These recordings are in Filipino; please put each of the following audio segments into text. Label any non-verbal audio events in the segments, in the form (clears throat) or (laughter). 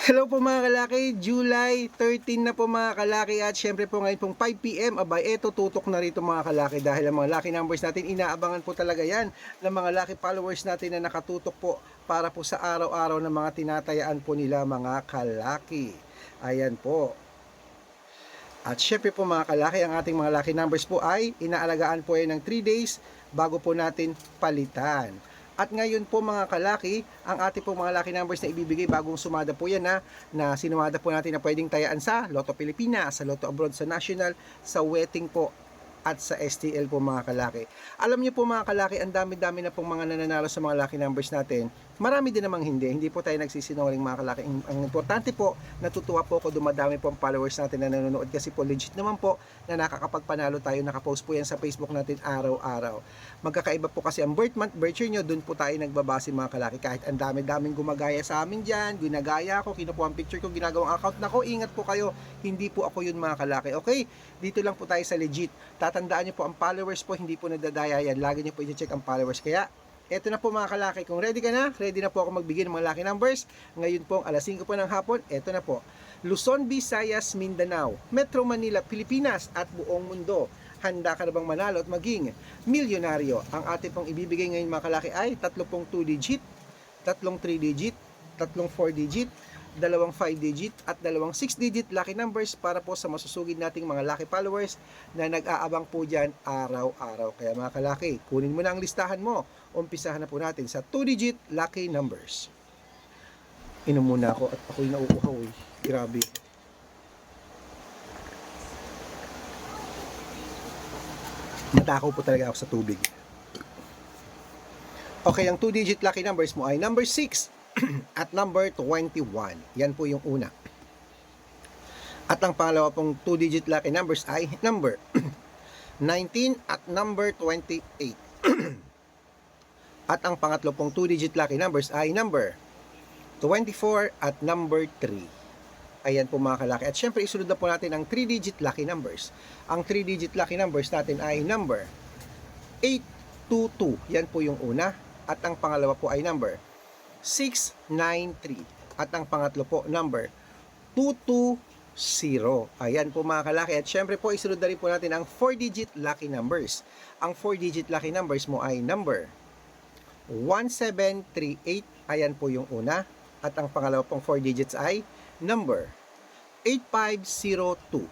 Hello po mga kalaki, July 13 na po mga kalaki at syempre po ngayon pong 5pm, abay eto tutok na rito mga kalaki dahil ang mga lucky numbers natin inaabangan po talaga yan ng mga lucky followers natin na nakatutok po para po sa araw-araw ng mga tinatayaan po nila mga kalaki. Ayan po. At syempre po mga kalaki, ang ating mga lucky numbers po ay inaalagaan po yan ng 3 days bago po natin palitan. At ngayon po mga kalaki, ang ating po mga lucky numbers na ibibigay bagong sumada po yan na, na sinumada po natin na pwedeng tayaan sa Lotto Pilipinas, sa Lotto Abroad, sa National, sa Wedding po at sa STL po mga kalaki. Alam niyo po mga kalaki, ang dami-dami na pong mga nananalo sa mga lucky numbers natin. Marami din namang hindi. Hindi po tayo nagsisinungaling mga kalaki. Ang, importante po, natutuwa po ako dumadami po ang followers natin na nanonood kasi po legit naman po na nakakapagpanalo tayo. Nakapost po yan sa Facebook natin araw-araw. Magkakaiba po kasi ang birth month, birth year nyo, dun po tayo nagbabase mga kalaki. Kahit ang dami-daming gumagaya sa amin dyan, ginagaya ako, kinukuha ang picture ko, ginagawang account na ko, ingat po kayo, hindi po ako yun mga kalaki. Okay, dito lang po tayo sa legit. Tatandaan nyo po, ang followers po, hindi po nadadaya yan. Lagi nyo po i-check ang followers. Kaya, eto na po mga kalaki. Kung ready ka na, ready na po ako magbigay ng mga lucky numbers. Ngayon po, alas 5 po ng hapon, eto na po. Luzon, Visayas, Mindanao, Metro Manila, Pilipinas at buong mundo. Handa ka na bang manalo at maging milyonaryo? Ang ating pong ibibigay ngayon mga kalaki ay tatlo pong 2 digit, tatlong 3 digit, tatlong 4 digit, dalawang 5 digit at dalawang 6 digit lucky numbers para po sa masusugid nating mga lucky followers na nag-aabang po dyan araw-araw. Kaya mga kalaki, kunin mo na ang listahan mo. Umpisahan na po natin sa 2 digit lucky numbers. Inom muna ako at ako'y nauuhaw eh. Grabe. Matakaw po talaga ako sa tubig. Okay, ang 2 digit lucky numbers mo ay number 6 (clears throat) at number 21. Yan po yung una. At ang pangalawa pong 2 digit lucky numbers ay number (clears throat) 19 at number 28. At ang pangatlo pong 2 digit lucky numbers ay number 24 at number 3. Ayan po mga kalaki. At syempre isunod na po natin ang 3 digit lucky numbers. Ang 3 digit lucky numbers natin ay number 822. Yan po yung una. At ang pangalawa po ay number 693. At ang pangatlo po, number 220. Ayan po mga kalaki. At syempre po, isunod na rin po natin ang 4-digit lucky numbers. Ang 4-digit lucky numbers mo ay number 1738. Ayan po yung una. At ang pangalawa pong 4 digits ay number 8502.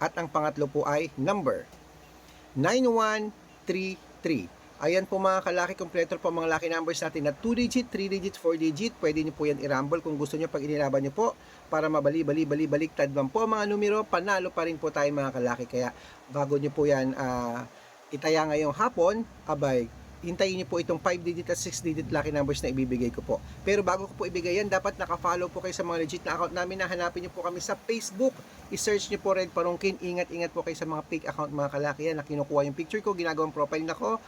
At ang pangatlo po ay number 9133. Ayan po mga kalaki, kompleto po mga lucky numbers natin na 2 digit, 3 digit, 4 digit. Pwede nyo po yan i-rumble kung gusto nyo pag inilaban nyo po para mabali, bali, bali, baliktad man po mga numero, panalo pa rin po tayo mga kalaki. Kaya bago nyo po yan ah, itaya ngayong hapon, abay, hintayin niyo po itong 5 digit at 6 digit lucky numbers na ibibigay ko po. Pero bago ko po ibigay yan, dapat naka-follow po kayo sa mga legit na account namin na hanapin niyo po kami sa Facebook. I-search niyo po Red Parungkin. Ingat-ingat po kayo sa mga fake account mga kalaki yan na kinukuha yung picture ko, ginagawang profile na ko.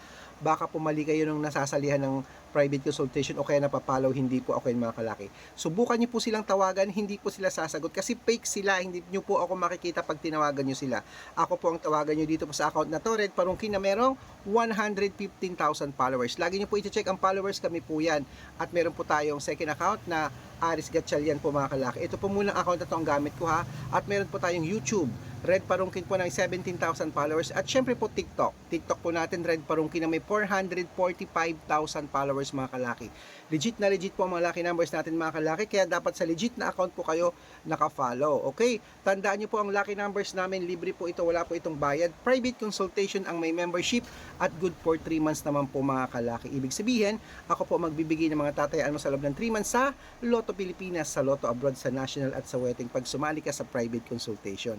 Baka pumali kayo nung nasasalihan ng private consultation o kaya napapalaw, hindi po ako yung mga kalaki. Subukan niyo po silang tawagan, hindi po sila sasagot kasi fake sila, hindi niyo po ako makikita pag tinawagan niyo sila. Ako po ang tawagan niyo dito po sa account na to, Red Parungkin na merong 115,000 followers. Lagi niyo po i-check ang followers, kami po yan. At meron po tayong second account na Aris Gatchalian po mga kalaki. Ito po muna ang account na to ang gamit ko ha. At meron po tayong YouTube. Red Parungkin po ng 17,000 followers. At syempre po TikTok. TikTok po natin Red Parungkin na may 445,000 followers mga kalaki. Legit na legit po ang mga lucky numbers natin mga kalaki. Kaya dapat sa legit na account po kayo naka-follow. Okay? Tandaan niyo po ang lucky numbers namin. Libre po ito. Wala po itong bayad. Private consultation ang may membership at good for 3 months naman po mga kalaki. Ibig sabihin, ako po magbibigay ng mga tatayaan mo sa loob ng 3 months sa Lotto Pilipinas, sa Lotto Abroad, sa National at sa Wedding pag sumali ka sa private consultation.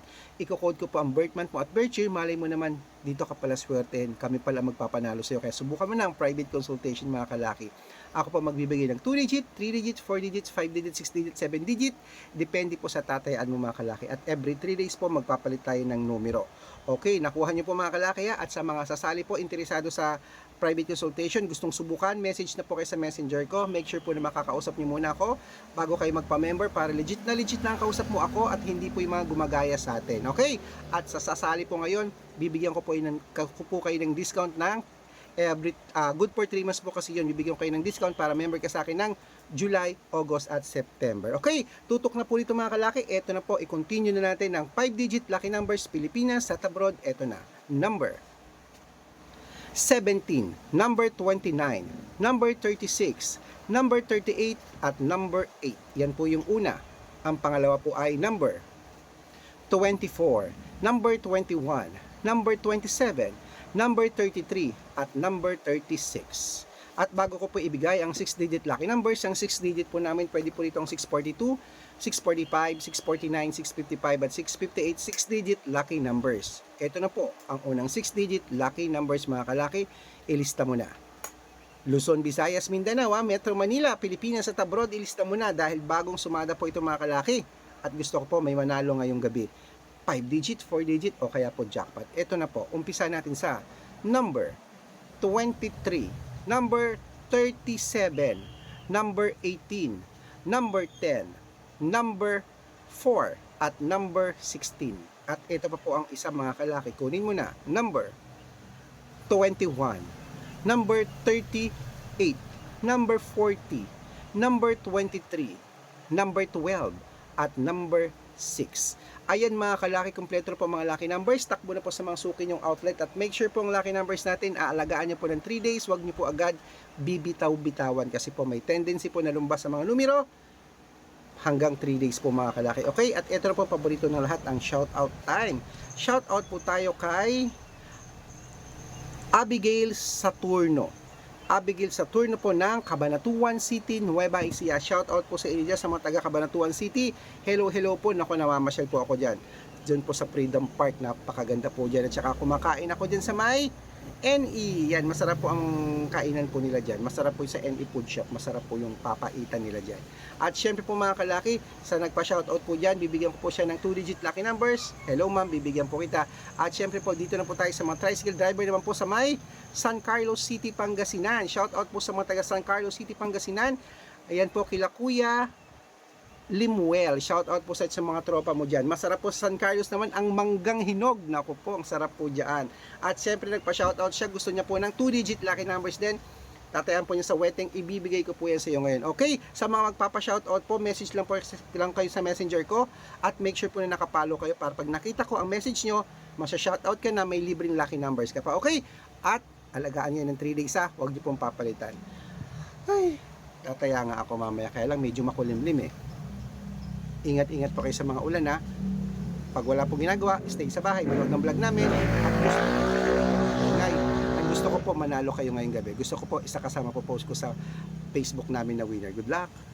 Iko-code ko po ang birth month mo at birth year, malay mo naman dito ka pala swertein, kami pala magpapanalo sa iyo. Kaya subukan mo na ang private consultation mga kalaki. Ako po magbibigay ng 2 digit, 3 digits, 4 digits, 5 digits, 6 digits, 7 digit. Depende po sa tatayaan mo mga kalaki. At every 3 days po magpapalit tayo ng numero. Okay, nakuha niyo po mga kalaki ha? at sa mga sasali po interesado sa private consultation, gustong subukan, message na po kayo sa messenger ko. Make sure po na makakausap niyo muna ako bago kayo magpa-member para legit na legit na ang kausap mo ako at hindi po yung mga gumagaya sa atin. Okay? At sa sasali po ngayon, bibigyan ko po, ng, ko po kayo ng discount ng every uh, good for 3 months po kasi yun bibigyan ko kayo ng discount para member ka sa akin ng July, August at September. Okay, tutok na po dito mga kalaki. Ito na po, i-continue na natin ang 5-digit lucky numbers Pilipinas at abroad. Ito na, number 17, number 29, number 36, number 38 at number 8. Yan po yung una. Ang pangalawa po ay number 24, number 21, number 27, number 33 at number 36. At bago ko po ibigay ang 6-digit lucky numbers, ang 6-digit po namin pwede po dito ang 642, 645, 649, 655 at 658 6-digit lucky numbers. Ito na po ang unang 6-digit lucky numbers mga kalaki. Ilista mo na. Luzon, Visayas, Mindanao, ah, Metro Manila, Pilipinas at abroad, ilista mo na dahil bagong sumada po ito mga kalaki. At gusto ko po may manalo ngayong gabi. 5 digit, 4 digit o kaya po jackpot. Ito na po, umpisa natin sa number 23, number 37, number 18, number 10, number 4, at number 16. At ito pa po ang isa mga kalaki. Kunin mo na. Number 21, number 38, number 40, number 23, number 12, at number 6. Ayan mga kalaki, kompleto po mga lucky numbers. Takbo na po sa mga suki yung outlet at make sure po ang lucky numbers natin, aalagaan nyo po ng 3 days. Huwag nyo po agad bibitaw-bitawan kasi po may tendency po na lumbas sa mga numero hanggang 3 days po mga kalaki. Okay, at ito na po paborito ng lahat ang shout out time. Shout out po tayo kay Abigail Saturno. Abigail Saturno po ng Cabanatuan City, Nueva Ecija. Shout out po sa inyo sa mga taga Cabanatuan City. Hello, hello po. Naku, namamasyal po ako dyan. Dyan po sa Freedom Park. Napakaganda po dyan. At saka kumakain ako dyan sa may NE. Yan, masarap po ang kainan po nila dyan. Masarap po sa NE Food Shop. Masarap po yung papaitan nila dyan. At syempre po mga kalaki, sa nagpa-shoutout po dyan, bibigyan ko po siya ng 2-digit lucky numbers. Hello ma'am, bibigyan po kita. At syempre po, dito na po tayo sa mga tricycle driver naman po sa may San Carlos City, Pangasinan. Shoutout po sa mga taga San Carlos City, Pangasinan. Ayan po kila Kuya Limuel. Shoutout po sa, sa mga tropa mo dyan. Masarap po sa San Carlos naman ang manggang hinog. Naku po, ang sarap po dyan. At syempre nagpa-shoutout siya. Gusto niya po ng 2-digit lucky numbers din. Tatayan po niya sa wedding, ibibigay ko po yan sa iyo ngayon. Okay? Sa mga magpapa-shoutout po, message lang po lang kayo sa messenger ko at make sure po na nakapalo kayo para pag nakita ko ang message nyo, masya-shoutout ka na may libreng lucky numbers ka pa. Okay? At alagaan nyo ng 3 days ha, huwag nyo pong papalitan. Ay, tataya nga ako mamaya, kaya lang medyo makulimlim eh. Ingat-ingat po kayo sa mga ulan ha. Pag wala po ginagawa, stay sa bahay, manood ng vlog namin. At gusto, gusto ko po manalo kayo ngayong gabi. Gusto ko po isa kasama po post ko sa Facebook namin na winner. Good luck!